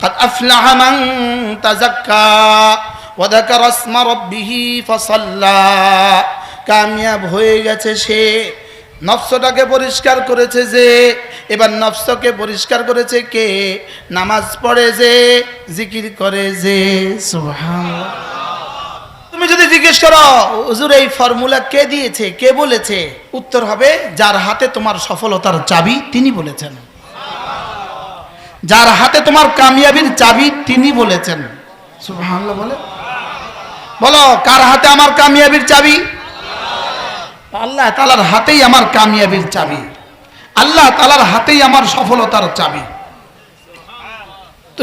قد أفلح من تزكى وذكر اسم ربه فصلى কামিয়াব হয়ে গেছে সে নফসটাকে পরিষ্কার করেছে যে এবার নফসকে পরিষ্কার করেছে কে নামাজ পড়ে যে জিকির করে যে সুবহানাল্লাহ তুমি যদি জিজ্ঞেস করো হুজুর এই ফর্মুলা কে দিয়েছে কে বলেছে উত্তর হবে যার হাতে তোমার সফলতার চাবি তিনি বলেছেন যার হাতে তোমার কামিয়াবির চাবি তিনি বলেছেন। বলে। বলো, কার হাতে আমার কামিয়াবির চাবি? আল্লাহ তালার হাতেই আমার কামিয়াবির চাবি। আল্লাহ তালার হাতেই আমার সফলতার চাবি।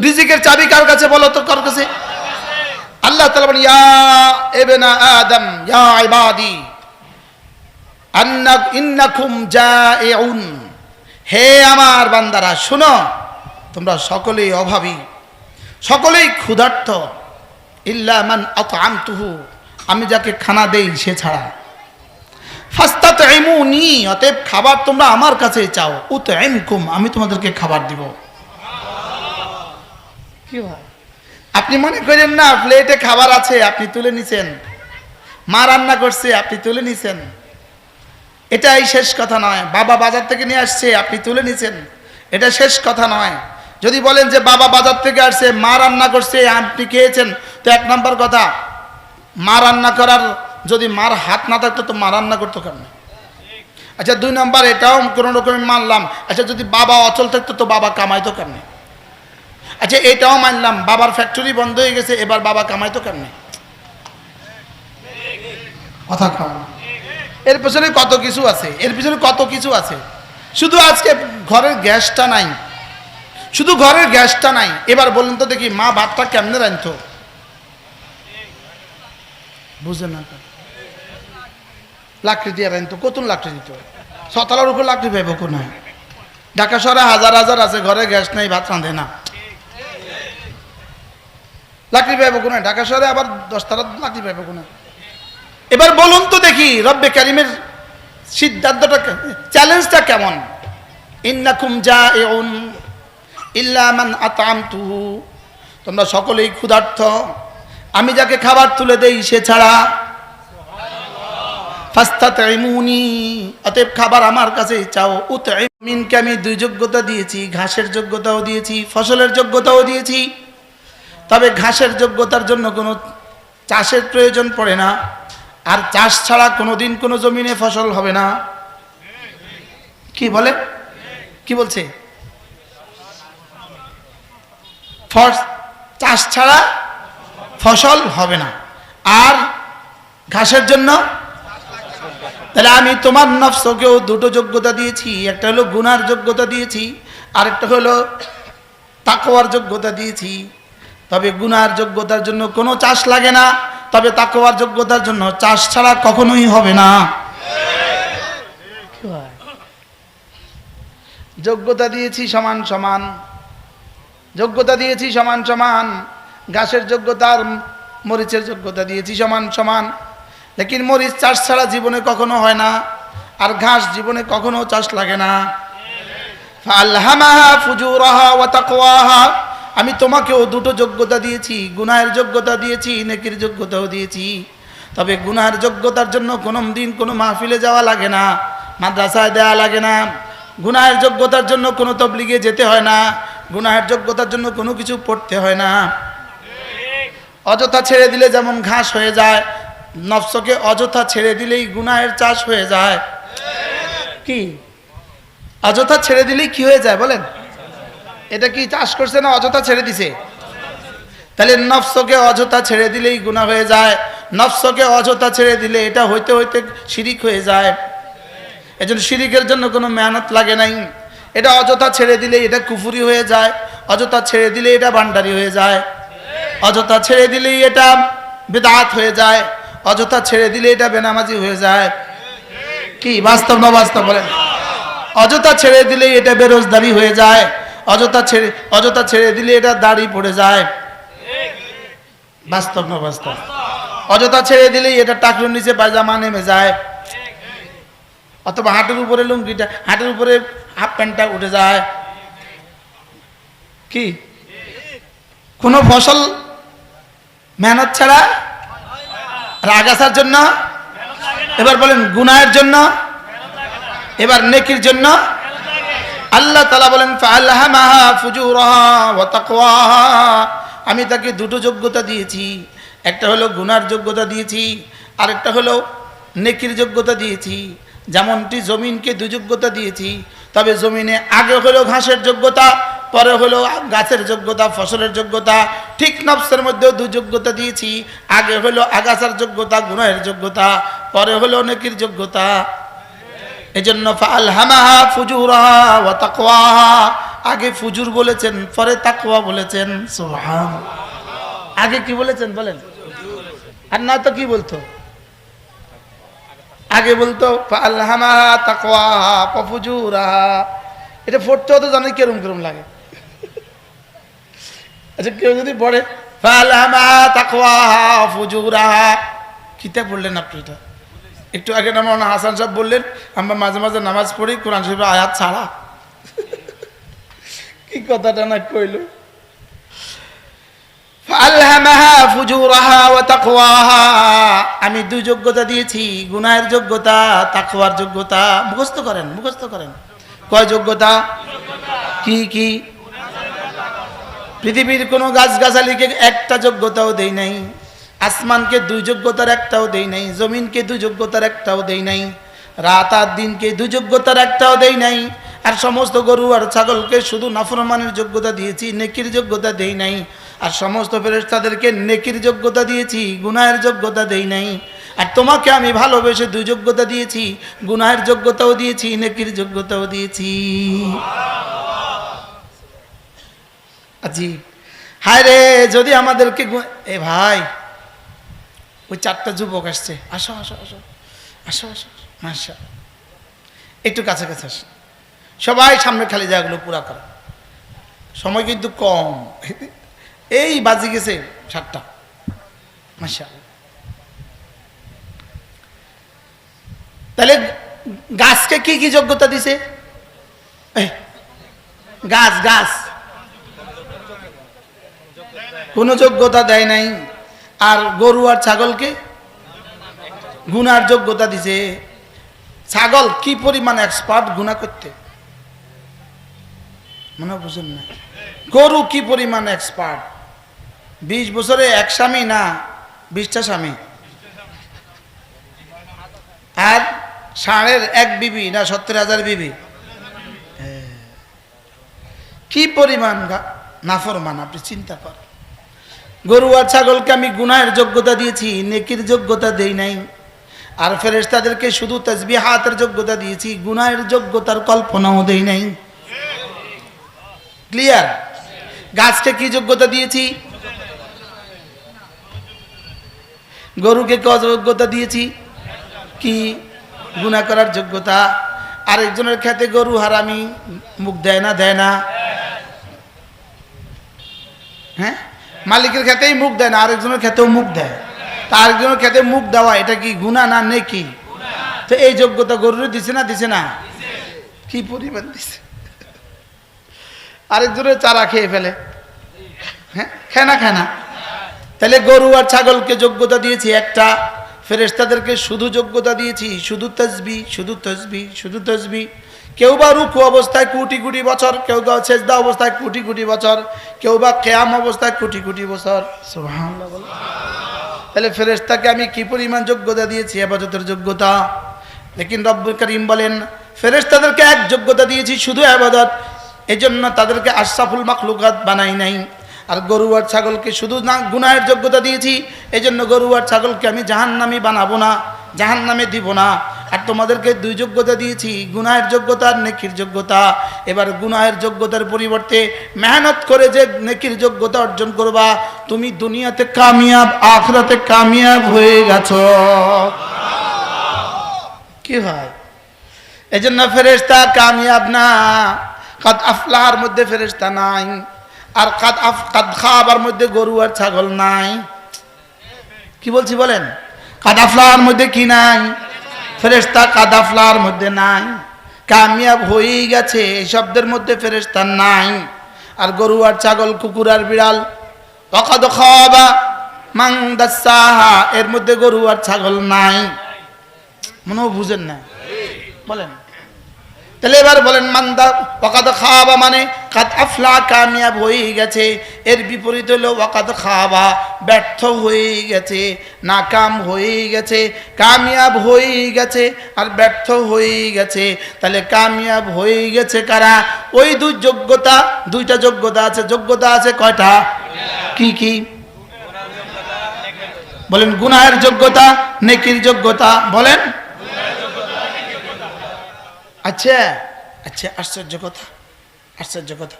রিজিকের চাবি কার কাছে বলো তো, কার কাছে? আল্লাহ তালা বলেন হে আমার বান্দারা, শুনো তোমরা সকলেই অভাবী সকলেই ক্ষুধার্ত। ইল্লা মান আতআমতুহু আমি যাকে খানা দেই সে ছাড়া। ফাস্তাত নি অতএব খাবার তোমরা আমার কাছে চাও। উত কুম আমি তোমাদেরকে খাবার দিব। কি হয় আপনি মনে করেন না প্লেটে খাবার আছে আপনি তুলে নিছেন। মা রান্না করছে আপনি তুলে নিছেন। এটাই শেষ কথা নয়। বাবা বাজার থেকে নিয়ে আসছে আপনি তুলে নিছেন। এটা শেষ কথা নয়। যদি বলেন যে বাবা বাজার থেকে আসছে, মা রান্না করছে আপনি খেয়েছেন, তো এক নম্বর কথা, মা রান্না করার যদি মার হাত না থাকতো, তো মা রান্না করতো কেন আচ্ছা দুই নম্বর, এটাও কোনো রকমের মানলাম। আচ্ছা যদি বাবা অচল থাকতো, তো বাবা কামাইতো কেমনে? আচ্ছা এটাও মানলাম, বাবার ফ্যাক্টরি বন্ধ হয়ে গেছে, এবার বাবা কামাইতো কেমনে? কথা এর পেছনে কত কিছু আছে, এর পিছনে কত কিছু আছে। শুধু আজকে ঘরের গ্যাসটা নাই শুধু ঘরের গ্যাসটা নাই। এবার বলুন তো দেখি, মা ভাতটা কেমনে রাঁধতো? বুঝলেন না লাকড়ি দিয়ে রাঁধতো, কতুন লাকড়ি দিত। সতলার উপর লাকড়ি পাইব কোন? ঢাকা শহরে হাজার হাজার আছে, ঘরে গ্যাস নাই, ভাত রাঁধে না। লাকড়ি পাইব কোন? ঢাকা শহরে আবার দশতলা লাকড়ি পাইব কোন? এবার বলুন তো দেখি, রব্বে কারিমের সিদ্ধান্তটা চ্যালেঞ্জটা কেমন? ইন্নাকুম যা এউন ইল্লামান আতামতুহু। তোমরা সকলেই ক্ষুধার্থ আমি যাকে খাবার তুলে দেই সে ছাড়া ফাস্তাতাইমুনি অতএব খাবার আমার কাছে চাও। উতমিনকে আমি দুই যোগ্যতা দিয়েছি ঘাসের যোগ্যতাও দিয়েছি ফসলের যোগ্যতাও দিয়েছি। তবে ঘাসের যোগ্যতার জন্য কোনো চাষের প্রয়োজন পড়ে না। আর চাষ ছাড়া কোনোদিন কোনো জমিনে ফসল হবে না। কি বলে? কি বলছে? চাষ ছাড়া ফসল হবে না। আর ঘাসের জন্য? তাহলে আমি তোমার নফসকেও দুটো যোগ্যতা দিয়েছি একটা হলো গুনার যোগ্যতা দিয়েছি আরেকটা হলো তাকওয়ার যোগ্যতা দিয়েছি। তবে গুনার যোগ্যতার জন্য কোনো চাষ লাগে না তবে তাকওয়ার যোগ্যতার জন্য চাষ ছাড়া কখনোই হবে না। যোগ্যতা দিয়েছি সমান সমান। যোগ্যতা দিয়েছি সমান সমান। ঘাসের যোগ্যতা আর মরিচের যোগ্যতা দিয়েছি সমান সমান। লেকিন মরিচ চাষ ছাড়া জীবনে কখনো হয় না, আর ঘাস জীবনে কখনো চাষ লাগে না। আমি তোমাকেও দুটো যোগ্যতা দিয়েছি, গুনাহের যোগ্যতা দিয়েছি, নেকির যোগ্যতাও দিয়েছি। তবে গুনাহের যোগ্যতার জন্য কোনো দিন কোনো মাহফিলে যাওয়া লাগে না, মাদ্রাসায় দেওয়া লাগে না। গুনাহের যোগ্যতার জন্য কোনো তবলিগে যেতে হয় না গুনাহের যোগ্যতার জন্য কোনো কিছু পড়তে হয় না। অযথা ছেড়ে দিলে যেমন ঘাস হয়ে যায়, নফসকে অযথা ছেড়ে দিলেই গুনাহের চাষ হয়ে যায়। কি? অযথা ছেড়ে দিলেই কি হয়ে যায় বলেন? এটা কি চাষ করছে না অযথা ছেড়ে দিছে? তাহলে নফসকে অযথা ছেড়ে দিলেই গুণা হয়ে যায়, নফসকে অযথা ছেড়ে দিলে এটা হইতে হইতে শিরিক হয়ে যায়। এজন্য শিরিকের জন্য কোনো মেহনত লাগে নাই। এটা অযথা ছেড়ে দিলে এটা কুফুরি হয়ে যায়, অযথা ছেড়ে দিলে এটা ভান্ডারি হয়ে যায়, অযথা ছেড়ে দিলেই এটা বেদাত হয়ে যায়, অযথা ছেড়ে দিলে এটা বেনামাজি হয়ে যায়। কি? বাস্তব না বাস্তব বলেন? অযথা ছেড়ে দিলেই এটা বেরোজগারি হয়ে যায়, অযথা ছেড়ে অযথা ছেড়ে দিলে এটা দাড়ি পড়ে যায়। বাস্তব না বাস্তব? অযথা ছেড়ে দিলেই এটা টাকলুর নিচে পায়জামা নেমে যায়। অথবা হাঁটুর উপরে লুঙ্গিটা হাঁটুর উপরে হাফ প্যান্টটা উঠে যায়। কি? কোনো ফসল মেহনত ছাড়া? আর জন্য? এবার বলেন, গুনাহের জন্য? এবার নেকির জন্য? আল্লাহ তালা বলেন আমি তাকে দুটো যোগ্যতা দিয়েছি। একটা হলো গুনার যোগ্যতা দিয়েছি, আরেকটা হলো নেকির যোগ্যতা দিয়েছি। যেমনটি জমিনকে দু যোগ্যতা দিয়েছি, তবে জমিনে আগে হলো ঘাসের যোগ্যতা, পরে হলো গাছের যোগ্যতা, ফসলের যোগ্যতা, ঠিক নফসের মধ্যেও দু যোগ্যতা দিয়েছি, আগে হলো আগাছার যোগ্যতা গুনাহের যোগ্যতা, পরে হলো নেকির যোগ্যতা। এজন্য ফালহামাহা ফুজুরাহা ওয়া তাকওয়াহা। আগে ফুজুর বলেছেন, পরে তাকওয়া বলেছেন। সুবহান আগে কি বলেছেন বলেন? আর না তো কি বলতো? আগে বলতো এটা পড়তেও তো জানি কেরম কেরম লাগে। আচ্ছা কেউ যদি পড়ে এটা। একটু আগে হাসান সাহেব বললেন, আমরা মাঝে মাঝে নামাজ পড়ি, কোরআন শরীফের আয়াত ছাড়া। কি কথাটা না কইল ফালহামাহা ফুজুরাহা ওয়া তাকওয়াহা আমি দুই যোগ্যতা দিয়েছি, গুনাহের যোগ্যতা, তাকওয়ার যোগ্যতা। মুখস্থ করেন মুখস্থ করেন। কয় যোগ্যতা? কি কি? পৃথিবীর কোনো গাছগাছালিকে একটা যোগ্যতাও দেই নাই, আসমানকে দুই যোগ্যতার একটাও দেই নাই, জমিনকে দুই যোগ্যতার একটাও দেই নাই, রাত আর দিনকে দুই যোগ্যতার একটাও দেই নাই, আর সমস্ত গরু আর ছাগলকে শুধু নাফরমানের যোগ্যতা দিয়েছি, নেকির যোগ্যতা দেই নাই আর সমস্ত ফেরেশতাদেরকে নেকির যোগ্যতা দিয়েছি, গুনাহের যোগ্যতা দেই নাই। আর তোমাকে আমি ভালোবেসে দুই যোগ্যতা দিয়েছি, গুনাহের যোগ্যতাও দিয়েছি, নেকির যোগ্যতাও দিয়েছি। জি হায় রে, যদি আমাদেরকে এ ভাই, ওই চারটা যুবক আসছে। আসো আসো আসো। আসো আসো মাসা একটু কাছে কাছে আসো। সবাই সামনে খালি জায়গাগুলো পুরা করো। সময় কিন্তু কম। এই বাজি গেছে সাতটা। মাসা তাহলে গাছকে কি কি যোগ্যতা দিছে? গাছ গাছ। কোনো যোগ্যতা দেয় নাই। আর গরু আর ছাগলকে গুনার যোগ্যতা দিছে। ছাগল কি পরিমাণ এক্সপার্ট গুণা করতে? মনে বুঝুন না। গরু কি পরিমাণ এক্সপার্ট বিশ বছরে এক স্বামী না বিশটা স্বামী? আর ষাঁড়ের এক বিবি না সত্তর হাজার বিবি। কি পরিমাণ নাফরমান, আপনি চিন্তা করেন। গরু আর ছাগলকে আমি গুনাহের যোগ্যতা দিয়েছি, নেকির যোগ্যতা দেই নাই। আর ফেরেশতাদেরকে শুধু তসবি হাতের যোগ্যতা দিয়েছি, গুনাহের যোগ্যতার কল্পনাও দেই নাই। ক্লিয়ার গাছকে কি যোগ্যতা দিয়েছি? গরুকে ক যোগ্যতা দিয়েছি? কি? গুণা করার যোগ্যতা? আরেকজনের খেতে গরু হারামি, মুখ দেয় না দেয় না। হ্যাঁ? মালিকের খেতেই মুখ দেয় না, আরেকজনের খেতেও মুখ দেয়। তা আরেকজনের খেতে মুখ দেওয়া, এটা কি গুণা না নেকি? তো এই যোগ্যতা গরুর দিছে না দিছে না? কি পরিমাণ দিছে? আরেকজনের চারা খেয়ে ফেলে। হ্যাঁ? খায় না খায় না তাহলে গরু আর ছাগলকে যোগ্যতা দিয়েছি একটা। ফেরেশতাদেরকে শুধু যোগ্যতা দিয়েছি, শুধু তসবি শুধু তসবি শুধু তসবি। কেউ বা রুকু অবস্থায় কোটি কোটি বছর, কেউ বা সেজদা অবস্থায় কোটি কোটি বছর, কেউ বা কেয়াম অবস্থায় কোটি কোটি বছর। তাহলে ফেরেশতাকে আমি কি পরিমাণ যোগ্যতা দিয়েছি? আবাদতের যোগ্যতা। লেকিন রব্বুল করিম বলেন, ফেরেশতাদেরকে এক যোগ্যতা দিয়েছি শুধু আবাদত, এজন্য তাদেরকে আশরাফুল মাখলুকাত বানাই নাই। আর গরু আর ছাগলকে শুধু না গুনাহের যোগ্যতা দিয়েছি এই জন্য গরু আর ছাগলকে আমি জাহান্নামি বানাবো না জাহান নামে দিব না। আর তোমাদেরকে দুই যোগ্যতা দিয়েছি, গুনাহের যোগ্যতা আর নেকির যোগ্যতা। এবার গুনাহের যোগ্যতার পরিবর্তে মেহনত করে যে নেকির যোগ্যতা অর্জন করবা, তুমি দুনিয়াতে কামিয়াব, আখরাতে কামিয়াব হয়ে গেছ। কি হয়? এজন্য ফেরেশতা কামিয়াব না। কাদ আফলাহার মধ্যে ফেরেশতা নাই। আর কাদ কাদ খাবার মধ্যে গরু আর ছাগল নাই। কি বলছি বলেন? কাদাফলার মধ্যে কি নাই? ফেরেস্তা কাদাফলার মধ্যে নাই। কামিয়াব হয়েই গেছে, এই শব্দের মধ্যে ফেরেস্তা নাই। আর গরু আর ছাগল, কুকুর আর বিড়াল অকাদ খাওয়াবা মাং দাসাহা, এর মধ্যে গরু আর ছাগল নাই। মনেও বুঝেন না। বলেন। তাহলে এবার বলেন, মান্দা ওকাদ খাওয়াবা মানে কাত আফলা কামিয়াব হয়ে গেছে। এর বিপরীত হলো ওকাদ খাওয়াবা ব্যর্থ হয়ে গেছে, নাকাম হয়ে গেছে, কামিয়াব হয়ে গেছে, আর ব্যর্থ হয়ে গেছে। তাহলে কামিয়াব হয়ে গেছে কারা? ওই দুই যোগ্যতা, দুইটা যোগ্যতা আছে। যোগ্যতা আছে কয়টা? কি কি? বলেন, গুনাহের যোগ্যতা, নেকির যোগ্যতা, বলেন। আচ্ছা আচ্ছা আশ্চর্য কথা আশ্চর্য কথা।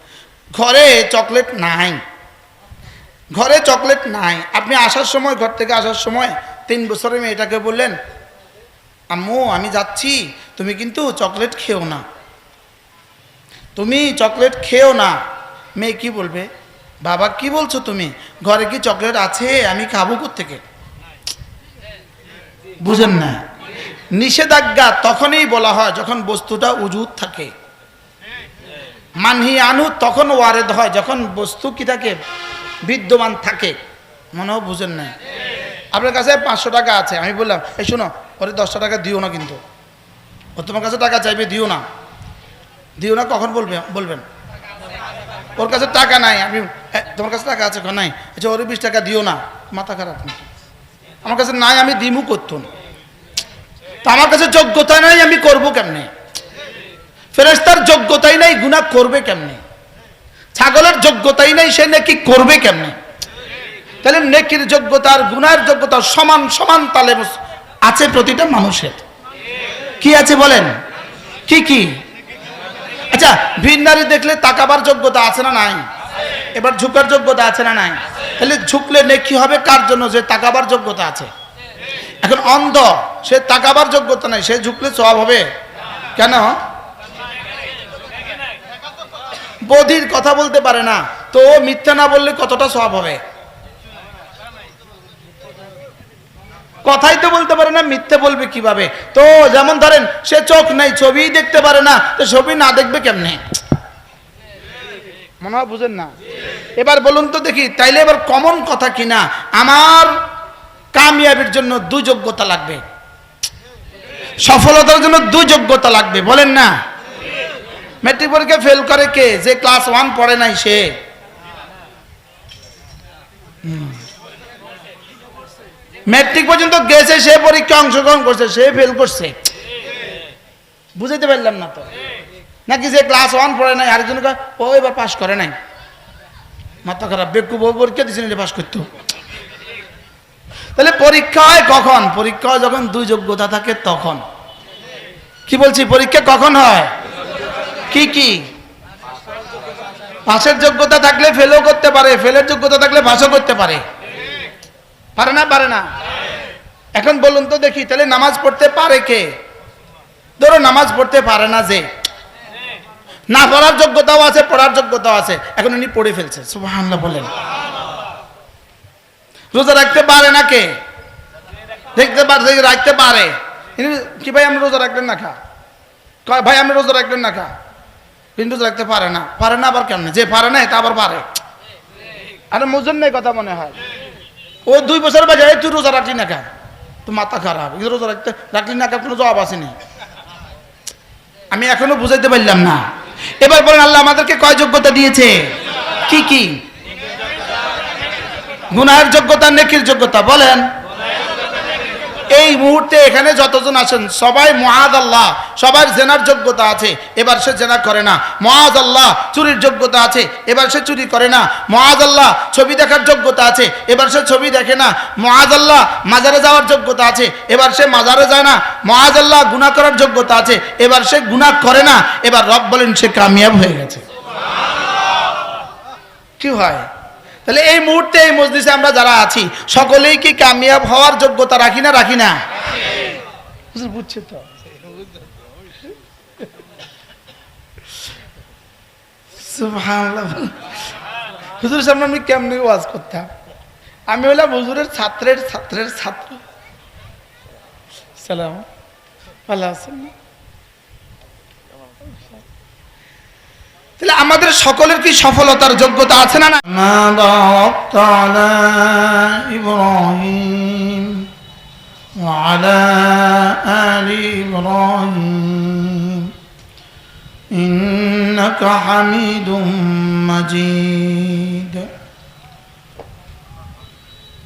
ঘরে চকলেট নাই। ঘরে চকলেট নাই। আপনি আসার সময়, ঘর থেকে আসার সময় তিন বছরের মেয়েটাকে বললেন, আম্মু, আমি যাচ্ছি, তুমি কিন্তু চকলেট খেও না। তুমি চকলেট খেও না? মেয়ে কি বলবে? বাবা, কি বলছো তুমি? ঘরে কি চকলেট আছে? আমি খাব থেকে বুঝেন না নিষেধাজ্ঞা তখনই বলা হয় যখন বস্তুটা উজুদ থাকে। মানহি আনু তখন ওয়ারেদ হয়, যখন বস্তু কি থাকে? বিদ্যমান থাকে। মনেও বুঝেন না আপনার কাছে পাঁচশো টাকা আছে, আমি বললাম, এই শোনো, ওরে দশটা টাকা দিও না কিন্তু। ও তোমার কাছে টাকা চাইবে, দিও না। দিও না কখন বলবে, বলবেন? ওর কাছে টাকা নাই, আমি তোমার কাছে টাকা আছে নাই? আচ্ছা ওরে বিশ টাকা দিও না, মাথা খারাপ? আমার কাছে নাই, আমি দিমু করতো না আমার কাছে যোগ্যতা নাই, আমি করব কেমনে? ফেরেস্তার যোগ্যতাই নাই, গুনাহ করবে কেমনে? ছাগলের যোগ্যতাই নাই, সে নাকি করবে কেমনে? তাহলে নেকির যোগ্যতা আর গুনার যোগ্যতা সমান সমান তালে আছে প্রতিটা মানুষের। কি আছে বলেন? কি কি? আচ্ছা ভিন্নারি দেখলে তাকাবার যোগ্যতা আছে না নাই? এবার ঝুঁকার যোগ্যতা আছে না নাই? তাহলে ঝুঁকলে নেকি হবে, কার জন্য? যে তাকাবার যোগ্যতা আছে। এখন অন্ধ, সে তাকাবার যোগ্যতা নাই, সে ঝুঁকলে সব হবে। কেন? বধির কথা বলতে পারে না, তো মিথ্যা না বললে কতটা সব হবে? কথাই তো বলতে পারে না, মিথ্যে বলবে কীভাবে? তো যেমন ধরেন, সে চোখ নাই ছবি দেখতে পারে না, তো ছবি না দেখবে কেমনে? মনে হয় বুঝেন না? এবার বলুন তো দেখি, তাইলে এবার কমন কথা কিনা আমার কামিয়াবির জন্য দুই যোগ্যতা লাগবে। সফলতার জন্য দুই যোগ্যতা লাগবে, বলেন না? মেট্রিক পরীক্ষা ফেল করে কে? যে ক্লাস ওয়ান পড়ে নাই সে। হুম। মেট্রিক পর্যন্ত গেছে, সে পরীক্ষা অংশগ্রহণ করছে, সে ফেল করছে। বুঝাইতে পারলাম না তো। নাকি যে ক্লাস ওয়ান পড়ে নাই আরেকজন ও এবার পাশ করে নাই। মাথা খারাপ বেকু বউ পরীক্ষা দিয়েছে নিলে পাশ করতো। তাহলে পরীক্ষা হয় কখন? পরীক্ষা হয় যখন দুই যোগ্যতা থাকে, তখন। কি বলছি, পরীক্ষা কখন হয়? কি কি? পাশের যোগ্যতা থাকলে ফেলও করতে পারে ফেলের যোগ্যতা থাকলে পাশও করতে পারে। পারে না পারে না? এখন বলুন তো দেখি, তাহলে নামাজ পড়তে পারে কে? ধরো নামাজ পড়তে পারে না যে। না পড়ার যোগ্যতাও আছে, পড়ার যোগ্যতাও আছে। এখন উনি পড়ে ফেলছে, সুবহানাল্লাহ বলেন। রোজা রাখতে পারে না কে? দেখতে পারে রাখতে পারে। কি ভাই আমি রোজা রাখলেন না খা? ভাই আমি রোজা রাখলেন না খা? কিন্তু রোজা রাখতে পারে না। পারে না আবার কেমনে? যে পারে না তা আবার পারে। আরে মজুর নেই কথা মনে হয়। ও দুই বছর বাজে তুই রোজা রাখলি না খা? তো মাথা খারাপ। রোজা রাখতে রাখলি না খা, কোনো জবাব আসেনি। আমি এখনও বুঝাইতে পারলাম না। এবার বলেন, আল্লাহ আমাদেরকে কয় যোগ্যতা দিয়েছে? কি কি? গুনাহের যোগ্যতা, নেকির যোগ্যতা, বলেন। এই মুহূর্তে এখানে যতজন আছেন, সবাই মহাদ আল্লাহ, সবার জেনার যোগ্যতা আছে, এবার সে জেনা করে না। মহাজ আল্লাহ, চুরির যোগ্যতা আছে, এবার সে চুরি করে না। মহাজ আল্লাহ, ছবি দেখার যোগ্যতা আছে, এবার সে ছবি দেখে না। মহাজ আল্লাহ, মাজারে যাওয়ার যোগ্যতা আছে, এবার সে মাজারে যায় না। মহাজ আল্লাহ গুণা করার যোগ্যতা আছে, এবার সে গুণা করে না। এবার রব বলেন, সে কামিয়াব হয়ে গেছে। কি হয়? তাহলে এই মুহূর্তে এই মসজিদে আমরা যারা আছি, সকলেই কি কামিয়াব হওয়ার যোগ্যতা রাখি না রাখি না? বুঝছে তো? হুজুর, সামনে আমি কেমনি ওয়াজ করতাম? আমি হলাম হুজুরের ছাত্রের ছাত্রের ছাত্র। সালাম। ভালো আছেন? না? তাহলে আমাদের সকলের কি সফলতার যোগ্যতা আছে না না মা বারাকতা আলা ইব্রাহিম وعلى آل إبراهيم إنك حميد مجيد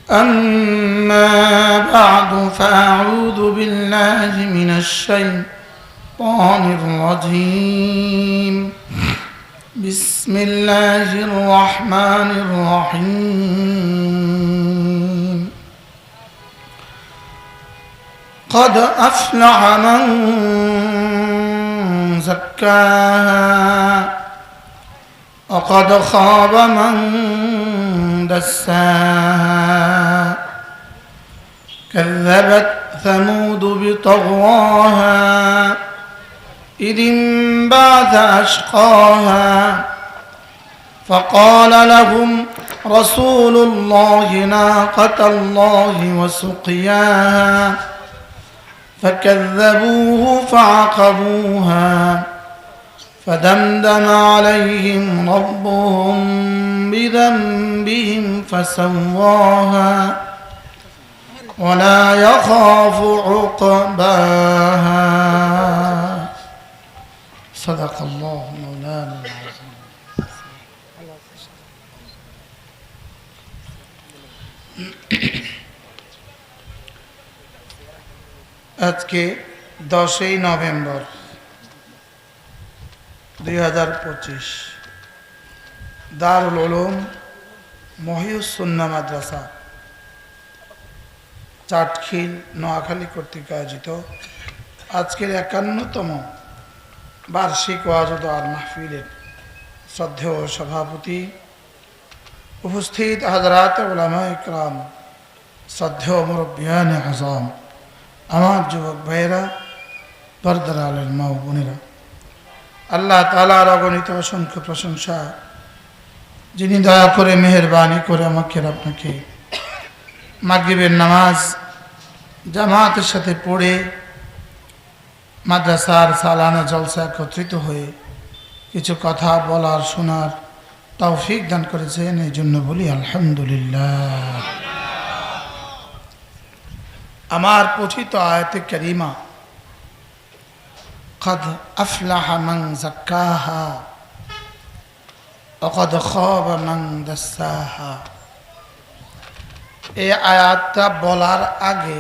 أما بعد فأعوذ بالله من الشيطان الرجيم بسم الله الرحمن الرحيم. قد أفلح من زكاها وقد خاب من دساها. كذبت ثمود بطغواها إذ انبعث أشقاها فقال لهم رسول الله ناقة الله وسقياها فكذبوه فعقروها فدمدم عليهم ربهم بذنبهم فسواها ولا يخاف عقباها صدق الله مولانا العظيم আজকে দশই নভেম্বর দুই হাজার পঁচিশ দারুল উলুম মহিউসুন্না মাদ্রাসা চাটখিল নোয়াখালী কর্তৃক আয়োজিত আজকের একান্নতম বার্ষিক ওয়াজদ আর মাহফিলের শ্রদ্ধেয় সভাপতি উপস্থিত হাজরাত ওলামা ইকরাম, শ্রদ্ধেয় মুরব্বিয়ান আজম, আমার যুবক ভাইয়েরা, পর্দার আলের মা বোনেরা। আল্লাহ তালার অগণিত অসংখ্য প্রশংসা, যিনি দয়া করে, মেহরবানি করে আমাকে আপনাকে মাগরিবের নামাজ জামাতের সাথে পড়ে মাদ্রাসার সালানা জলসা একত্রিত হয়ে কিছু কথা বলার শোনার তৌফিক দান করেছেন এই জন্য বলি আলহামদুলিল্লাহ আমার পঠিত আয়াতে করিমা قد أفلح من زكاها وقد خاب من دساها এই আয়াতটা বলার আগে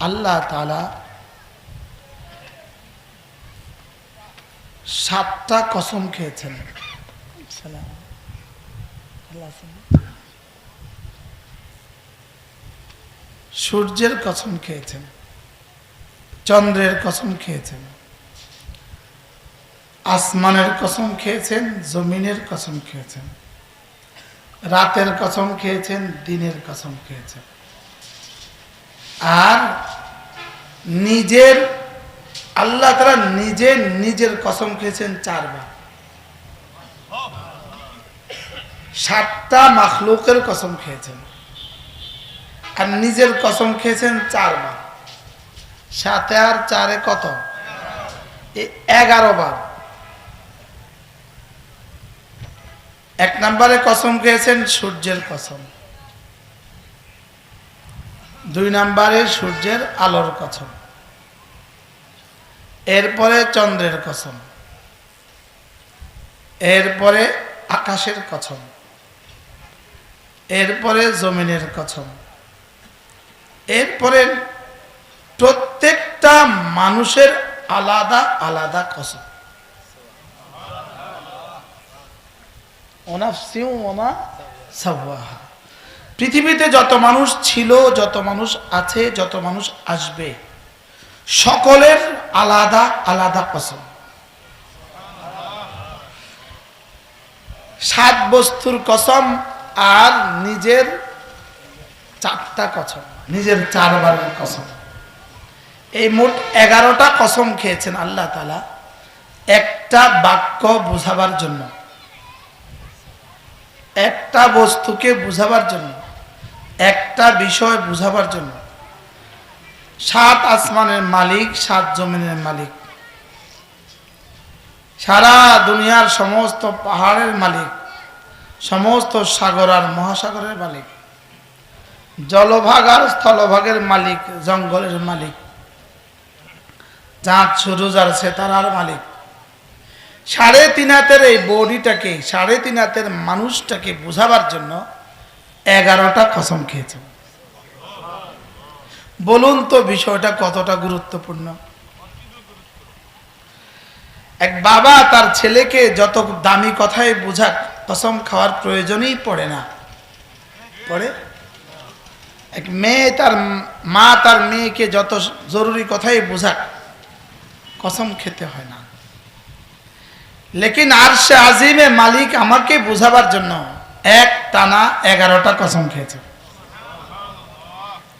আল্লাহ তালা সাতটা কসম খেয়েছেন। সূর্যের কসম খেয়েছেন চন্দ্রের কসম খেয়েছেন আসমানের কসম খেয়েছেন জমিনের কসম খেয়েছেন রাতের কসম খেয়েছেন দিনের কসম খেয়েছেন। আর নিজের আল্লাহ তারা নিজে নিজের কসম খেয়েছেন চারবার। সাতটা মাখলুকের কসম খেয়েছেন। আর নিজের কসম খেয়েছেন চারবার। সাথে আর চারে কত? এগারো বার। এক নম্বরে কসম খেয়েছেন সূর্যের কসম। দুই নম্বরে সূর্যের আলোর কসম। এরপরে চন্দ্রের কসম। এরপরে আকাশের কসম। এরপরে জমিনের কসম। এরপরে প্রত্যেকটা মানুষের আলাদা আলাদা কসম। পৃথিবীতে যত মানুষ ছিল, যত মানুষ আছে, যত মানুষ আসবে সকলের আলাদা আলাদা কসম। সাত বস্তুর কসম আর নিজের চারটা কসম, নিজের চারবারের কসম। এই মোট এগারোটা কসম খেয়েছেন আল্লাহ তালা একটা বাক্য বুঝাবার জন্য, একটা বস্তুকে বুঝাবার জন্য, একটা বিষয় বুঝাবার জন্য সাত আসমানের মালিক, সাত জমিনের মালিক। সারা দুনিয়ার সমস্ত পাহাড়ের মালিক, সমস্ত সাগর আর মহাসাগরের মালিক, জলভাগ আর স্থলভাগের মালিক, জঙ্গলের মালিক চাঁদ সুরুজ আর সেতারার মালিক। সাড়ে তিন হাতের এই বডিটাকে, সাড়ে তিন হাতের মানুষটাকে বোঝাবার জন্য এগারোটা কসম খেয়েছে। বলুন তো বিষয়টা কতটা গুরুত্বপূর্ণ। এক বাবা তার ছেলেকে যত দামি কথায় বোঝাক কসম খাওয়ার প্রয়োজনই পড়ে না। পড়ে? এক মেয়ে তার মা তার মেয়েকে যত জরুরি কথাই বোঝাক, কসম খেতে হয় না। লেকিন আর সে আজিমে মালিক আমাকে বোঝাবার জন্য এক টানা এগারোটা কসম খেয়েছে।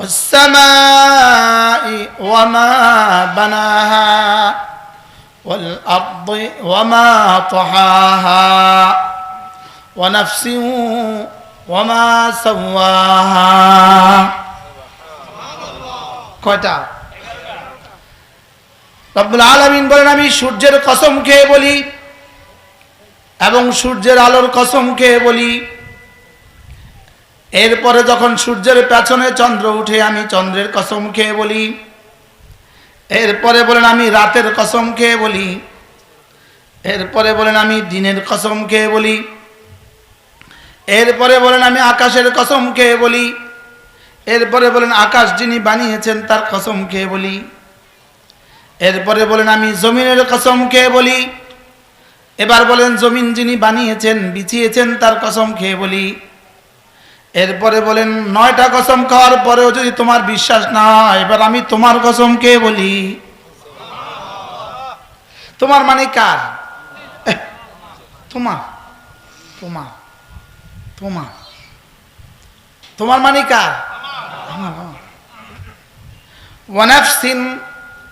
والسماء وما بناها والأرض وما طحاها ونفس وما سواها কয়টা রব্বুল আলামিন বলেন আমি সূর্যের কসম খেয়ে বলি এবং সূর্যের আলোর কসম খেয়ে বলি এরপরে যখন সূর্যের পেছনে চন্দ্র উঠে, আমি চন্দ্রের কসম খেয়ে বলি। এরপরে বলেন, আমি রাতের কসম খেয়ে বলি। এরপরে বলেন, আমি দিনের কসম খেয়ে বলি। এরপরে বলেন, আমি আকাশের কসম খেয়ে বলি। এরপরে বলেন, আকাশ যিনি বানিয়েছেন, তার কসম খেয়ে বলি। এরপরে বলেন, আমি জমিনের কসম খেয়ে বলি। এবার বলেন, জমিন যিনি বানিয়েছেন, বিছিয়েছেন, তার কসম খেয়ে বলি। এরপরে বলেন, নয়টা কসম খাওয়ার পরেও যদি তোমার বিশ্বাস না হয়, এবার আমি তোমার কসম খেয়ে বলি? তোমার মানে কার? তোমার তোমার তোমার। তোমার মানে কার। ওয়ানাফসিন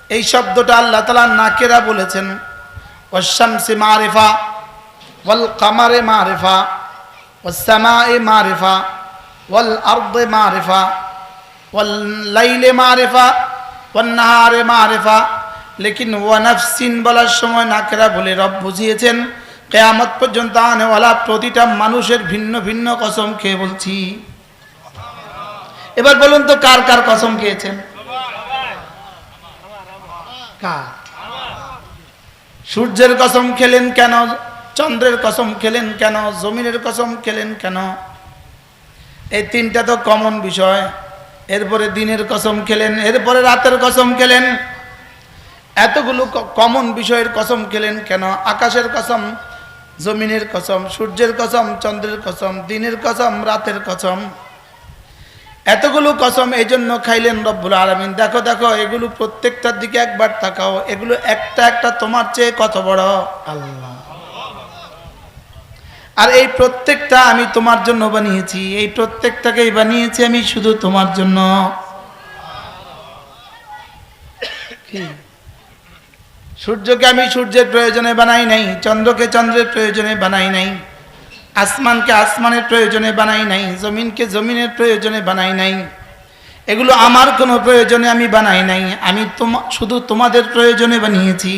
এই শব্দটা আল্লাহ তালা নাকেরা বলেছেন। ওয়াশামসি মারিফা ওয়াল কামারে মারিফা ওয়াসামায়ে মারিফা। লাইলে লেকিন বলার সময় বলে রব বুঝিয়েছেন, কেয়ামত পর্যন্ত আনেওয়ালা প্রতিটা মানুষের ভিন্ন ভিন্ন কসম খেয়ে বলছি। এবার বলুন তো কার কার কসম খেয়েছেন? সূর্যের কসম খেলেন কেন? চন্দ্রের কসম খেলেন কেন? জমিনের কসম খেলেন কেন? এই তিনটা তো কমন বিষয়। এরপরে দিনের কসম খেলেন, এরপরে রাতের কসম খেলেন। এতগুলো কমন বিষয়ের কসম খেলেন কেন? আকাশের কসম, জমিনের কসম, সূর্যের কসম, চন্দ্রের কসম, দিনের কসম, রাতের কসম। এতগুলো কসম এই জন্য খাইলেন রব্বুল আলমিন। দেখো দেখো, এগুলো প্রত্যেকটার দিকে একবার তাকাও। এগুলো একটা একটা তোমার চেয়ে কত বড়? আল্লাহ। আর এই প্রত্যেকটা আমি তোমার জন্য বানিয়েছি, এই প্রত্যেকটাকেই বানিয়েছি আমি শুধু তোমার জন্য। সূর্যকে আমি সূর্যের প্রয়োজনে বানাই নাই, চন্দ্রকে চন্দ্রের প্রয়োজনে বানাই নাই, আসমানকে আসমানের প্রয়োজনে বানাই নাই, জমিনকে জমিনের প্রয়োজনে বানাই নাই। এগুলো আমার কোনো প্রয়োজনে আমি বানাই নাই, আমি তোমা শুধু তোমাদের প্রয়োজনে বানিয়েছি।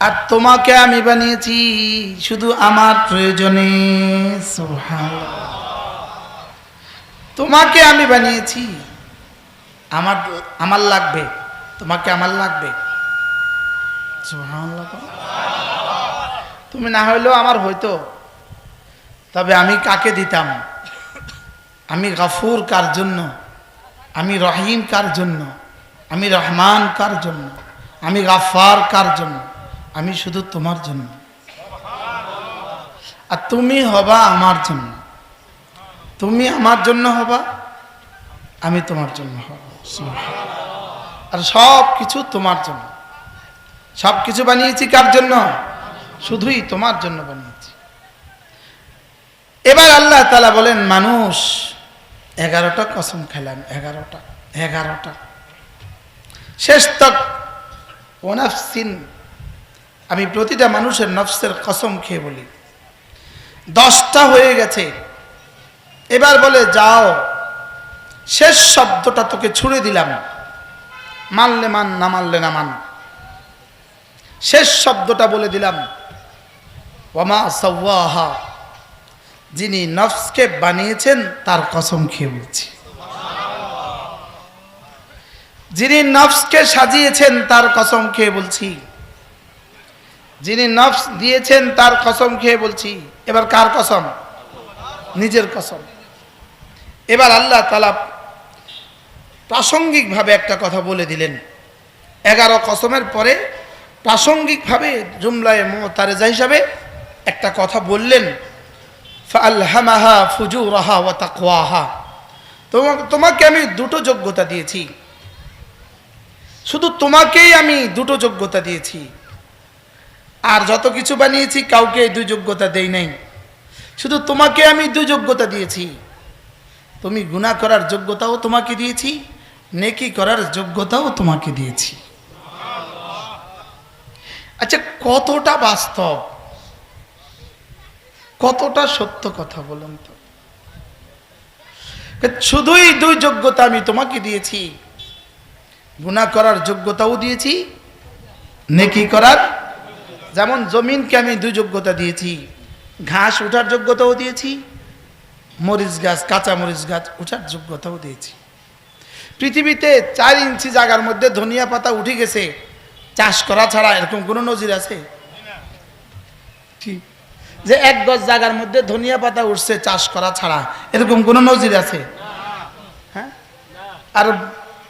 আর তোমাকে আমি বানিয়েছি শুধু আমার প্রয়োজনে। তোমাকে আমি বানিয়েছি। আমার আমার লাগবে। তোমাকে আমার লাগবে। তুমি না হইলেও আমার হইতো। তবে আমি কাকে দিতাম? আমি গাফুর কার জন্য? আমি রহিম কার জন্য? আমি রহমান কার জন্য? আমি গাফার কার জন্য? আমি শুধু তোমার জন্য। আর তুমি হবা আমার জন্য। তুমি আমার জন্য হবা, আমি তোমার জন্য হব। আর সব কিছু তোমার জন্য। সব কিছু বানিয়েছি কার জন্য? শুধুই তোমার জন্য বানিয়েছি। এবার আল্লাহ তালা বলেন, মানুষ, এগারোটা কসম খেলাম, এগারোটা এগারোটা। শেষ তক ওনাফসিন আমি প্রতিটা মানুষের নফসের কসম খেয়ে বলি। দশটা হয়ে গেছে। এবার বলে, যাও। শেষ শব্দটা তোকে ছুড়ে দিলাম। মানলে মান, না মানলে না মান। শেষ শব্দটা বলে দিলাম। ওমা সওয়াহা। যিনি নফসকে বানিয়েছেন, তার কসম খেয়ে বলছি। যিনি নফসকে সাজিয়েছেন, তার কসম খেয়ে বলছি। যিনি নফস দিয়েছেন, তার কসম খেয়ে বলছি, এবার কার কসম? নিজের কসম। এবার আল্লাহ তালা প্রাসঙ্গিকভাবে একটা কথা বলে দিলেন। এগারো কসমের পরে প্রাসঙ্গিকভাবে জুমলায় মো মোতারেজা হিসাবে একটা কথা বললেন ফালহামাহা ফুজুরাহা ওয়া তাকওয়াহা। তোমাকে তোমাকে আমি দুটো যোগ্যতা দিয়েছি। শুধু তোমাকেই আমি দুটো যোগ্যতা দিয়েছি। আর যত কিছু বানিয়েছি, কাউকে এই দুই যোগ্যতা দেই নাই। শুধু তোমাকে আমি দুই যোগ্যতা দিয়েছি। তুমি গুনাহ করার যোগ্যতাও তোমাকে দিয়েছি, নেকি করার যোগ্যতাও তোমাকে দিয়েছি। আচ্ছা কতটা বাস্তব? কতটা সত্য কথা বলুন তো? শুধুই দুই যোগ্যতা আমি তোমাকে দিয়েছি। গুনাহ করার যোগ্যতাও দিয়েছি, নেকি করার যেমন জমিনকে আমি দুই যোগ্যতা দিয়েছি, ঘাস ওঠার যোগ্যতাও দিয়েছি, মরিচ গাছ, কাঁচা মরিচ গাছ ওঠার যোগ্যতাও দিয়েছি। পৃথিবীতে চার ইঞ্চি জায়গার মধ্যে ধনিয়া পাতা উঠে গেছে, চাষ করা ছাড়া এরকম কোনো নজির আছে? ঠিক। যে এক গজ জায়গার মধ্যে ধনিয়া পাতা উঠছে, চাষ করা ছাড়া এরকম কোনো নজির আছে? হ্যাঁ? আর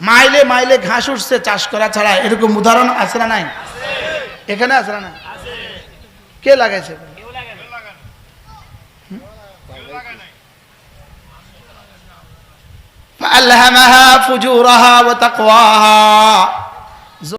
মাইলে মাইলে ঘাস উঠছে, চাষ করা ছাড়া এরকম উদাহরণ আছে না নাই? এখানে আছে না নাই কে লাগাইছে فألهمها فجورها وتقواها